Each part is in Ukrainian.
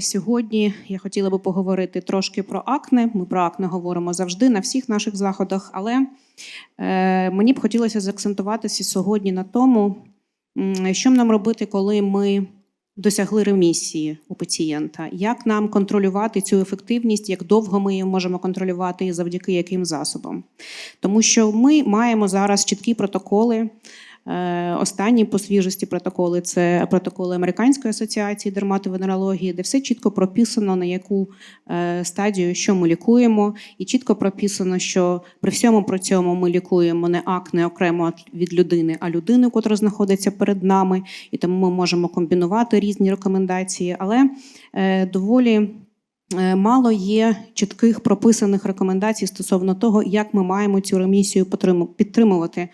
Сьогодні я хотіла би поговорити трошки про акне. Ми про акне говоримо завжди на всіх наших заходах, але е, мені б хотілося заакцентуватися сьогодні на тому, що нам робити, коли ми досягли ремісії у пацієнта, як нам контролювати цю ефективність, як довго ми її можемо контролювати і завдяки яким засобам. Тому що ми маємо зараз чіткі протоколи. Е, Останні по свіжості протоколи це протоколи Американської асоціації дерматовенерології, де все чітко прописано, на яку е, стадію що ми лікуємо, і чітко прописано, що при всьому при цьому ми лікуємо не акне окремо від людини, а людину, котра знаходиться перед нами, і тому ми можемо комбінувати різні рекомендації, але е, доволі. Мало є чітких прописаних рекомендацій стосовно того, як ми маємо цю ремісію підтримувати,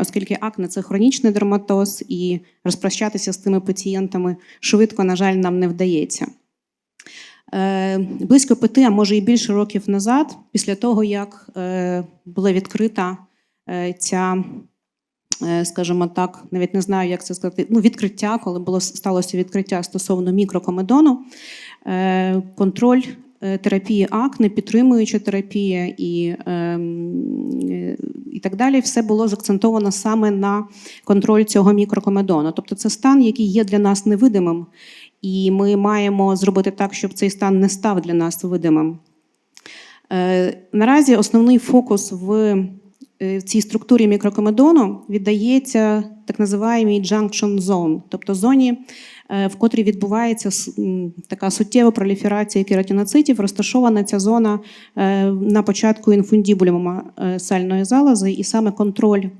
оскільки акне це хронічний дерматоз, і розпрощатися з тими пацієнтами швидко, на жаль, нам не вдається. Е, Близько п'яти, а може і більше років назад, після того, як е, була відкрита е, ця, е, скажімо так, навіть не знаю, як це сказати, ну, відкриття, коли було сталося відкриття стосовно мікрокомедону, е, контроль е, терапії акне, підтримуюча терапія і, ем, е, і так далі, все було заакцентовано саме на контроль цього мікрокомедону. Тобто це стан, який є для нас невидимим, і ми маємо зробити так, щоб цей стан не став для нас видимим. Е, Наразі основний фокус в е, в цій структурі мікрокомедону віддається так називаємо junction zone, тобто зоні, е, в котрій відбувається така суттєва проліферація кератиноцитів. Розташована ця зона е, на початку інфундібулюма е, сальної залози, і саме контроль е,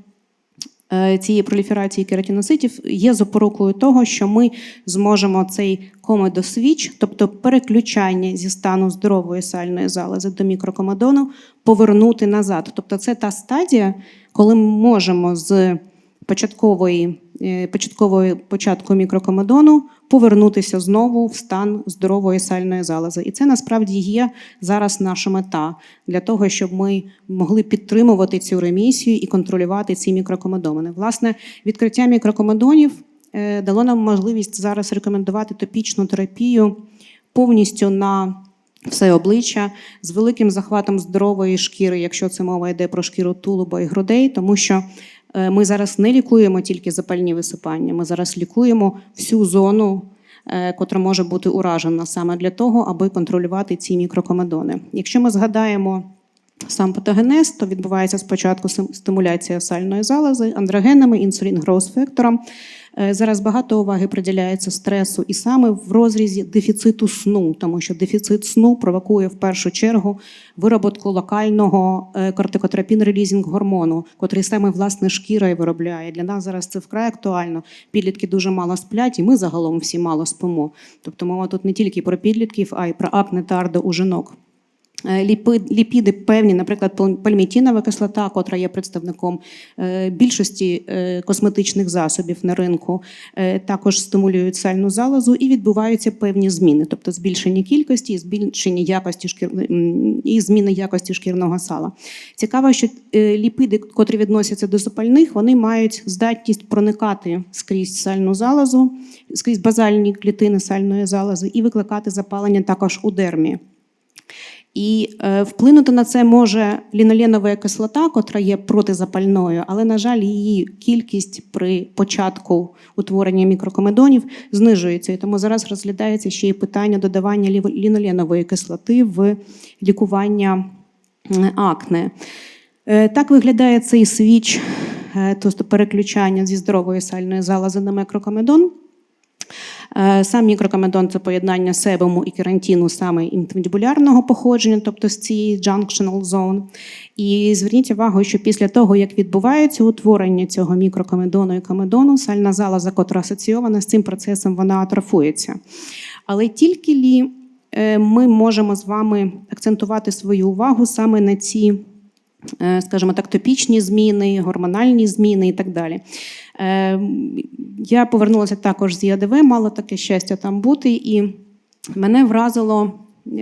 цієї проліферації кератіноцитів є запорукою того, що ми зможемо цей комедосвіч, тобто переключання зі стану здорової сальної залози до мікрокомедону, повернути назад. Тобто, це та стадія, коли ми можемо з початкової, е, початкової початку мікрокомедону повернутися знову в стан здорової сальної залози. І це насправді є зараз наша мета для того, щоб ми могли підтримувати цю ремісію і контролювати ці мікрокомедони. Власне, відкриття мікрокомедонів е, дало нам можливість зараз рекомендувати топічну терапію повністю на все обличчя з великим захватом здорової шкіри, якщо це мова йде про шкіру тулуба і грудей, тому що е, ми зараз не лікуємо тільки запальні висипання, ми зараз лікуємо всю зону, е, котра може бути уражена саме для того, аби контролювати ці мікрокомедони. Якщо ми згадаємо сам патогенез, то відбувається спочатку стимуляція сальної залози андрогенами, інсулін гроус фектором. Е, Зараз багато уваги приділяється стресу і саме в розрізі дефіциту сну, тому що дефіцит сну провокує в першу чергу вироботку локального е, кортикотропін-релізінг гормону, котрий саме власне шкіра і виробляє. Для нас зараз це вкрай актуально. Підлітки дуже мало сплять, і ми загалом всі мало спимо. Тобто мова тут не тільки про підлітків, а й про акне та ардо у жінок. Е, Ліпіди певні, наприклад, пальмітінова кислота, котра є представником е, більшості е, косметичних засобів на ринку, також стимулюють сальну залозу і відбуваються певні зміни, тобто збільшення кількості, і збільшення якості шкір... і зміни якості шкірного сала. Цікаво, що ліпиди, котрі відносяться до запальних, вони мають здатність проникати скрізь сальну залозу, скрізь базальні клітини сальної залози і викликати запалення також у дермі. І е, вплинути на це може ліноленова кислота, котра є протизапальною, але, на жаль, її кількість при початку утворення мікрокомедонів знижується. І тому зараз розглядається ще й питання додавання ліноленової кислоти в лікування акне. Е, Так виглядає цей свіч, е, тобто переключання зі здорової сальної залози на мікрокомедон. Е, Сам мікрокомедон це поєднання себуму і керантіну саме інтендибулярного походження, тобто з цієї junctional zone. І зверніть увагу, що після того, як відбувається утворення цього мікрокомедону і комедону, сальна залоза, котра асоційована з цим процесом, вона атрофується. Але тільки лі е, ми можемо з вами акцентувати свою увагу саме на ці скажімо так, топічні зміни, гормональні зміни і так далі. Е, Я повернулася також з ЯДВ, мала таке щастя там бути, і мене вразило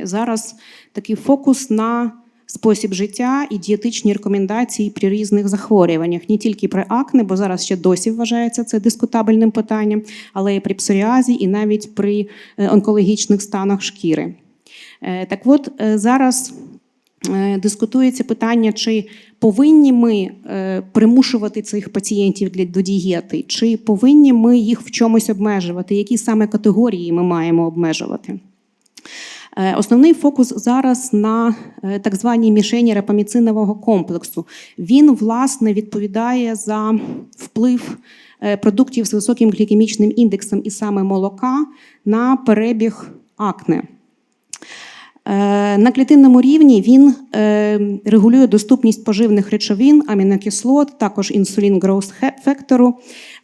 зараз такий фокус на спосіб життя і дієтичні рекомендації при різних захворюваннях, не тільки при акне, бо зараз ще досі вважається це дискутабельним питанням, але і при псоріазі, і навіть при е, онкологічних станах шкіри. Е, Так от е, зараз е, дискутується питання, чи повинні ми е, примушувати цих пацієнтів для до дієти, чи повинні ми їх в чомусь обмежувати, які саме категорії ми маємо обмежувати. Е, Основний фокус зараз на е, так званій мішені репаміцинового комплексу. Він, власне, відповідає за вплив е, продуктів з високим глікемічним індексом і саме молока на перебіг акне. Е, На клітинному рівні він е, регулює доступність поживних речовин, амінокислот, також інсулін growth фектору.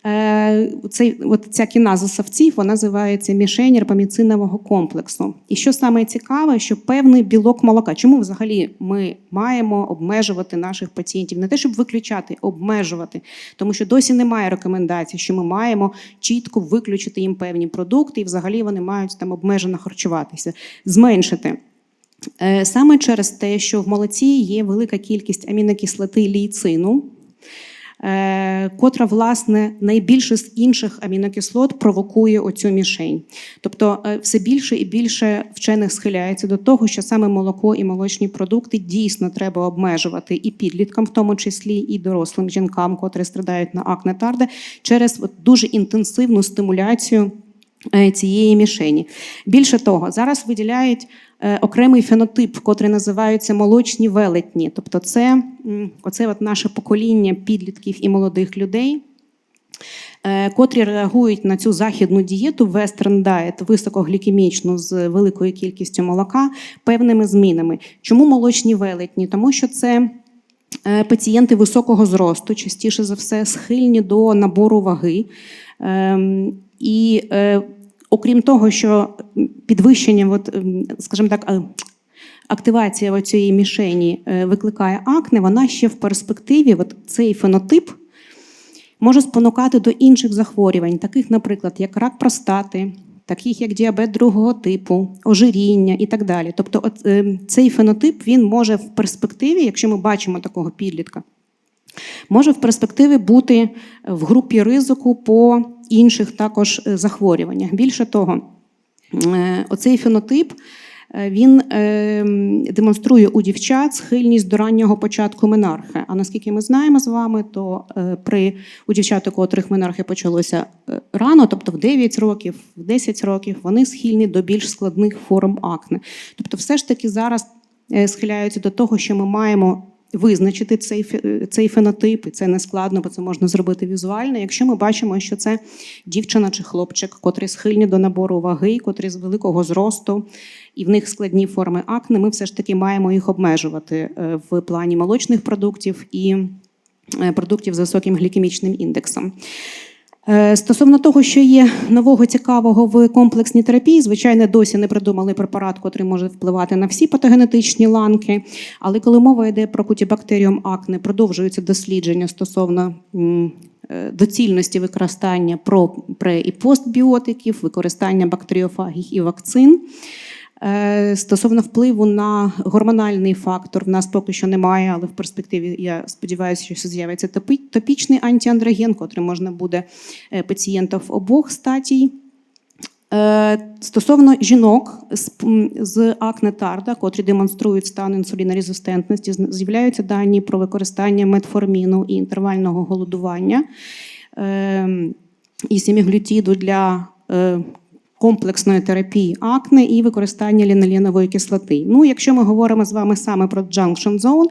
Е, Цей, от ця кіназа савців вона називається мішень репаміцинового комплексу. І що саме цікаве, що певний білок молока. Чому взагалі ми маємо обмежувати наших пацієнтів? Не те, щоб виключати, обмежувати, тому що досі немає рекомендацій, що ми маємо чітко виключити їм певні продукти, і взагалі вони мають там обмежено харчуватися, зменшити. Е, Саме через те, що в молоці є велика кількість амінокислоти лійцину, е, котра, власне, найбільше з інших амінокислот провокує оцю мішень. Тобто е, все більше і більше вчених схиляється до того, що саме молоко і молочні продукти дійсно треба обмежувати і підліткам, в тому числі і дорослим жінкам, котрі страдають на акне тарде, через дуже інтенсивну стимуляцію цієї мішені. Більше того, зараз виділяють е, окремий фенотип, котрий називається молочні велетні. Тобто, це оце от наше покоління підлітків і молодих людей. е, Котрі реагують на цю західну дієту western diet, високоглікемічну з великою кількістю молока, певними змінами. Чому молочні велетні? Тому що це е, пацієнти високого зросту, частіше за все, схильні до набору ваги. Ем, І е, окрім того, що підвищення, от, ем, скажімо так, е, активація цієї мішені е, викликає акне, вона ще в перспективі, от цей фенотип може спонукати до інших захворювань, таких, наприклад, як рак простати, таких як діабет другого типу, ожиріння і так далі. Тобто, от, е, цей фенотип він може в перспективі, якщо ми бачимо такого підлітка, може в перспективі бути в групі ризику по інших також е, захворюваннях. Більше того, е, оцей фенотип. е, Він демонструє у дівчат схильність до раннього початку менархи. А наскільки ми знаємо з вами, то при у дівчат, у котрих менархи почалося рано, тобто в 9 років, в 10 років, вони схильні до більш складних форм акне. Тобто, все ж таки зараз схиляються до того, що ми маємо визначити цей, цей фенотип, і це не складно, бо це можна зробити візуально. Якщо ми бачимо, що це дівчина чи хлопчик, котрі схильні до набору ваги, котрі з великого зросту, і в них складні форми акне, ми все ж таки маємо їх обмежувати е, в плані молочних продуктів і е, продуктів з високим глікемічним індексом. Е, Стосовно того, що є нового цікавого в комплексній терапії, звичайно, досі не придумали препарат, який може впливати на всі патогенетичні ланки. Але коли мова йде про кутібактеріум акне, продовжуються дослідження стосовно е, доцільності використання про пре і постбіотиків, використання бактеріофагів і вакцин. Е, Стосовно впливу на гормональний фактор, в нас поки що немає, але в перспективі я сподіваюся, що з'явиться топічний антіандроген, котрий можна буде е, пацієнтів обох статій. Е, Стосовно жінок з, акне тарда, котрі демонструють стан інсулінорезистентності, з'являються дані про використання метформіну і інтервального голодування е, і семіглютіду для комплексної терапії акне і використання ліноленової кислоти. Ну, якщо ми говоримо з вами саме про junction zone,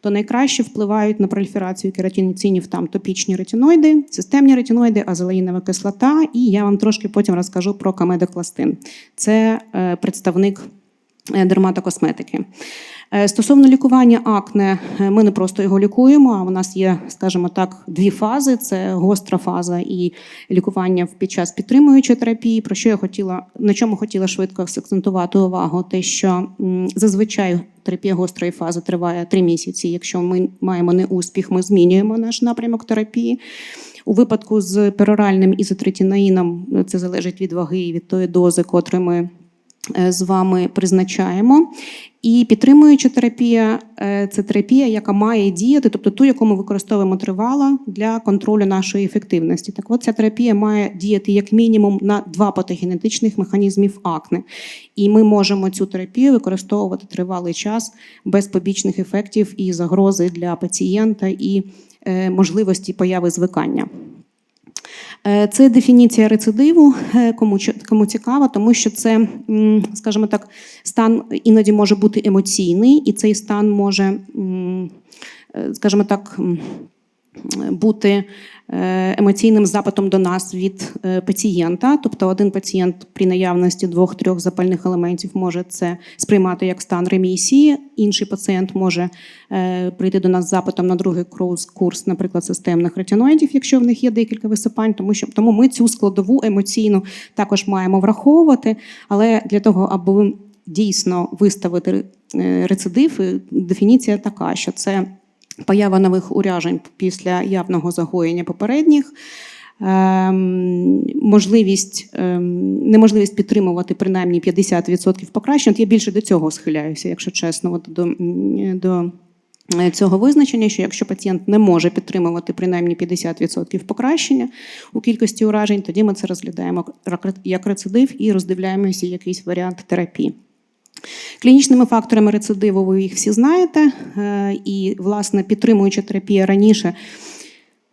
то найкраще впливають на проліферацію кератиноцинів там топічні ретиноїди, системні ретиноїди, азелаїнова кислота, і я вам трошки потім розкажу про камедокластин. Це е, представник е, дерматокосметики. Е, Стосовно лікування акне, е, ми не просто його лікуємо, а у нас є, скажімо так, дві фази: це гостра фаза і лікування під час підтримуючої терапії. Про що я хотіла на чому хотіла швидко акцентувати увагу, те, що зазвичай терапія гострої фази триває три місяці. Якщо ми маємо неуспіх, ми змінюємо наш напрямок терапії. У випадку з пероральним ізотретинаїном е, це залежить від ваги і від тої дози, котру ми з вами призначаємо. І підтримуюча терапія е, це терапія, яка має діяти, тобто ту, яку ми використовуємо тривало для контролю нашої ефективності. Так от ця терапія має діяти як мінімум на два патогенетичних механізмів акне. І ми можемо цю терапію використовувати тривалий час без побічних ефектів і загрози для пацієнта і е, можливості появи звикання. Е, Це дефініція рецидиву, е, кому, кому цікаво, тому що це, скажімо так, стан іноді може бути емоційний, і цей стан може, е, скажімо так, бути е, емоційним запитом до нас від е, пацієнта. Тобто, один пацієнт при наявності двох-трьох запальних елементів може це сприймати як стан ремісії. Інший пацієнт може е, прийти до нас запитом на другий курс, наприклад, системних ретиноїдів, якщо в них є декілька висипань, тому що тому ми цю складову емоційну також маємо враховувати. Але для того, аби дійсно виставити рецидив, дефініція така, що це поява нових уражень після явного загоєння попередніх. ем, Можливість, ем, неможливість підтримувати принаймні 50% покращень. От я більше до цього схиляюся, якщо чесно, от до, до е, цього визначення, що якщо пацієнт не може підтримувати принаймні 50% покращення у кількості уражень, тоді ми це розглядаємо як рецидив і роздивляємося якийсь варіант терапії. Клінічними факторами рецидиву ви їх всі знаєте. Е, І, власне, підтримуюча терапія раніше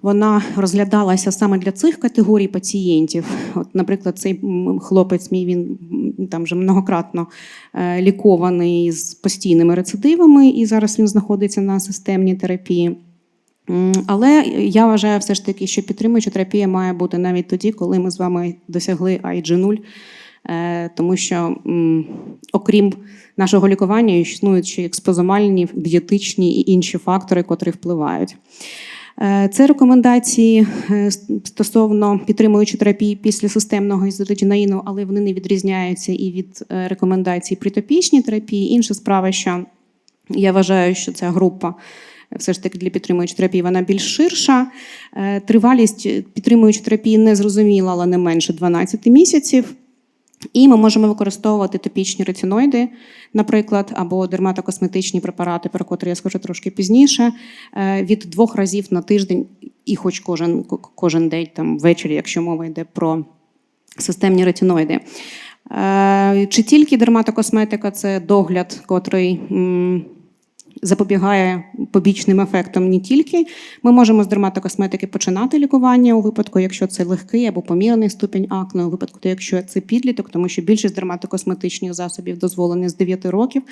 вона розглядалася саме для цих категорій пацієнтів. От, наприклад, цей хлопець мій він там вже многократно е, лікований з постійними рецидивами, і зараз він знаходиться на системній терапії. Але я вважаю все ж таки, що підтримуюча терапія має бути навіть тоді, коли ми з вами досягли IG-0, е, тому що окрім нашого лікування існують ще експозомальні, дієтичні і інші фактори, котрі впливають. Е, Це рекомендації е, стосовно підтримуючої терапії після системного ізотидінаїну, але вони не відрізняються і від е, рекомендацій при топічній терапії. Інша справа, що я вважаю, що ця група е, все ж таки для підтримуючої терапії вона більш ширша. Е, Тривалість підтримуючої терапії не зрозуміла, але не менше 12 місяців. І ми можемо використовувати топічні ретиноїди, наприклад, або дерматокосметичні препарати, про котрі я скажу трошки пізніше, е, від двох разів на тиждень, і хоч кожен, кожен день там ввечері, якщо мова йде про системні ретиноїди. Е, Чи тільки дерматокосметика це догляд, котрий запобігає побічним ефектам не тільки. Ми можемо з дерматокосметики починати лікування у випадку, якщо це легкий або помірний ступінь акне, у випадку, якщо це підліток, тому що більшість дерматокосметичних засобів дозволені з 9 років.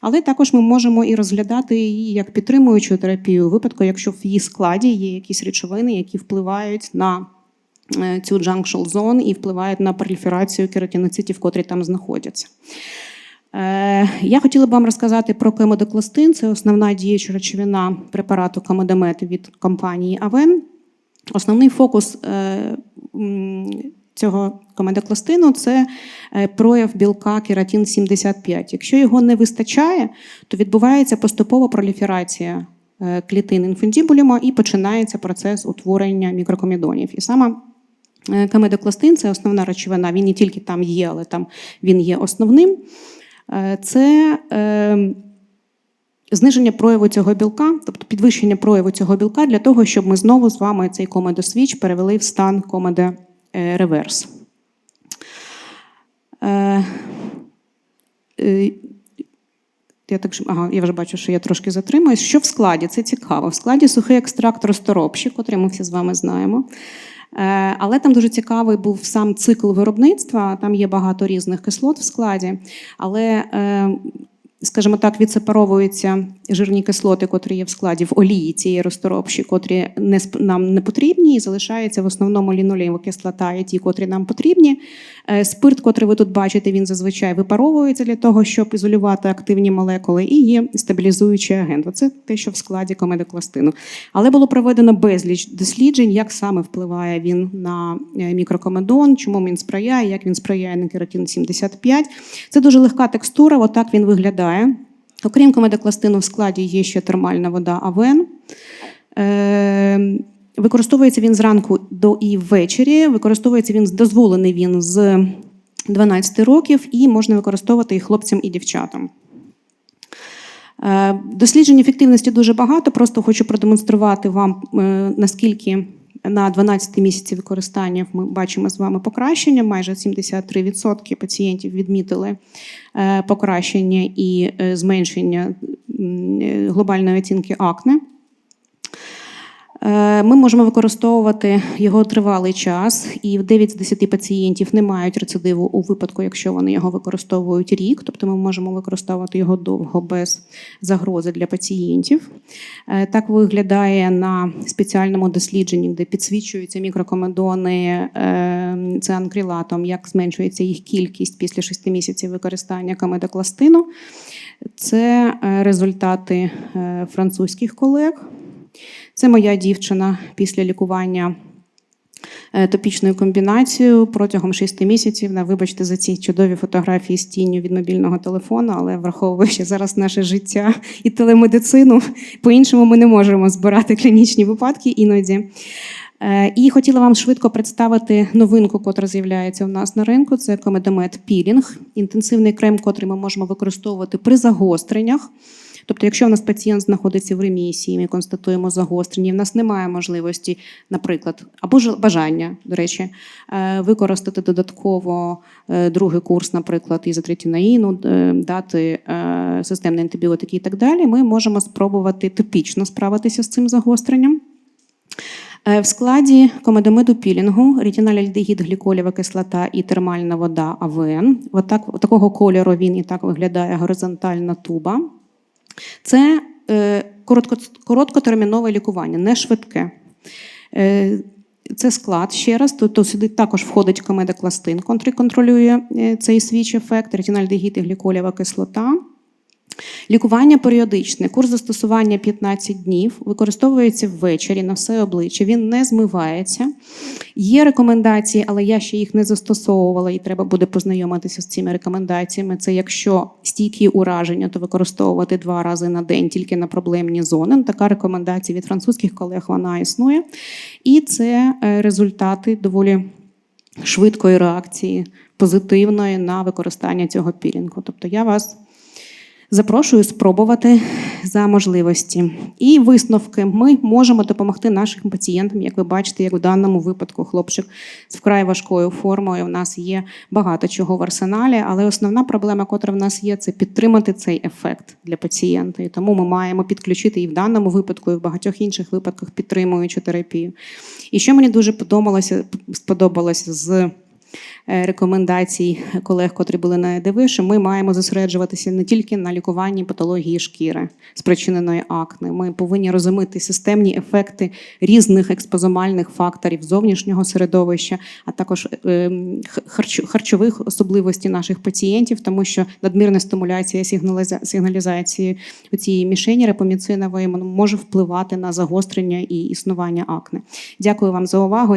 Але також ми можемо і розглядати її як підтримуючу терапію у випадку, якщо в її складі є якісь речовини, які впливають на е, цю junction zone і впливають на проліферацію кератиноцитів, котрі там знаходяться. Е, Я хотіла б вам розказати про комедокластин. Це основна діюча речовина препарату комедомет від компанії Авен. Основний фокус е, цього комедокластину це е, прояв білка кератин 75. Якщо його не вистачає, то відбувається поступова проліферація клітин інфундібуліма і починається процес утворення мікрокомедонів. І саме комедокластин це основна речовина. Він не тільки там є, але там він є основним. Е, Це е, зниження прояву цього білка, тобто підвищення прояву цього білка для того, щоб ми знову з вами цей комедосвіч перевели в стан комеде е, реверс. Е, я так ага, я вже бачу, що я трошки затримуюсь. Що в складі? Це цікаво. В складі сухий екстракт розторопші, котрий ми всі з вами знаємо. Е, Але там дуже цікавий був сам цикл виробництва. Там є багато різних кислот в складі, але, е, скажімо так, відсепаровуються жирні кислоти, котрі є в складі в олії цієї розторопші, котрі не нам не потрібні, і залишається в основному лінолеєва кислота і ті, котрі нам потрібні. Е, Спирт, котрий ви тут бачите, він зазвичай випаровується для того, щоб ізолювати активні молекули, і є стабілізуючий агент. Оце те, що в складі комедокластину. Але було проведено безліч досліджень, як саме впливає він на е, мікрокомедон, чому він сприяє, як він сприяє на кератин 75. Це дуже легка текстура, отак він виглядає. Окрім комедокластину, в складі є ще термальна вода Авен. Е, Використовується він зранку до і ввечері. Використовується він дозволений він з 12 років, і можна використовувати їх хлопцям і дівчатам. Е, Досліджень ефективності дуже багато. Просто хочу продемонструвати вам, е, наскільки на 12 місяці використання ми бачимо з вами покращення. Майже 73% пацієнтів відмітили е, покращення і е, зменшення е, глобальної оцінки акне. Е, Ми можемо використовувати його тривалий час, і в 9 з 10 пацієнтів не мають рецидиву у випадку, якщо вони його використовують рік. Тобто ми можемо використовувати його довго без загрози для пацієнтів. Е, Так виглядає на спеціальному дослідженні, де підсвічуються мікрокомедони е, цианкрилатом, як зменшується їх кількість після 6 місяців використання камедокластину. Це результати французьких колег. Це моя дівчина після лікування е, топічною комбінацією протягом 6 місяців. На вибачте за ці чудові фотографії з тінню від мобільного телефону, але враховуючи зараз наше життя і телемедицину, по-іншому ми не можемо збирати клінічні випадки іноді. Е, І хотіла вам швидко представити новинку, котра з'являється у нас на ринку. Це комедомет пілінг, інтенсивний крем, котрий ми можемо використовувати при загостреннях. Тобто, якщо у нас пацієнт знаходиться в ремісії, ми констатуємо загострення, в нас немає можливості, наприклад, або ж бажання, до речі, е, використати додатково е, другий курс, наприклад, ізотретинаїну, е, дати системні антибіотики і так далі, ми можемо спробувати топічно справитися з цим загостренням. В складі комедомиду пілінгу ретинальдегід, гліколєва кислота і термальна вода АВН. Отак, такого кольору він і так виглядає горизонтальна туба. Це е, короткотермінове лікування, не швидке. Е, це склад ще раз. Тобто сюди також входить комедокластин, який контролює е, цей свіч ефект, ретінальдегід і гліколєва кислота. Лікування періодичне. Курс застосування 15 днів, використовується ввечері на все обличчя. Він не змивається. Є рекомендації, але я ще їх не застосовувала, і треба буде познайомитися з цими рекомендаціями. Це якщо стійкі ураження, то використовувати два рази на день тільки на проблемні зони. Така рекомендація від французьких колег вона існує. І це е, результати доволі швидкої реакції позитивної на використання цього пілінгу. Тобто я вас запрошую спробувати за можливості. І висновки ми можемо допомогти нашим пацієнтам, як ви бачите, як у даному випадку хлопчик з вкрай важкою формою. У нас є багато чого в арсеналі, але основна проблема, котра в нас є, це підтримати цей ефект для пацієнта. І тому ми маємо підключити і в даному випадку, і в багатьох інших випадках підтримуючу терапію. І що мені дуже подобалося, сподобалося з рекомендацій колег, котрі були на що ми маємо зосереджуватися не тільки на лікуванні патології шкіри, спричиненої акне. Ми повинні розуміти системні ефекти різних експозомальних факторів зовнішнього середовища, а також е, харчових особливостей наших пацієнтів, тому що надмірна стимуляція сигналіза- сигналізації цієї мішені репоміцинової може впливати на загострення і існування акне. Дякую вам за увагу.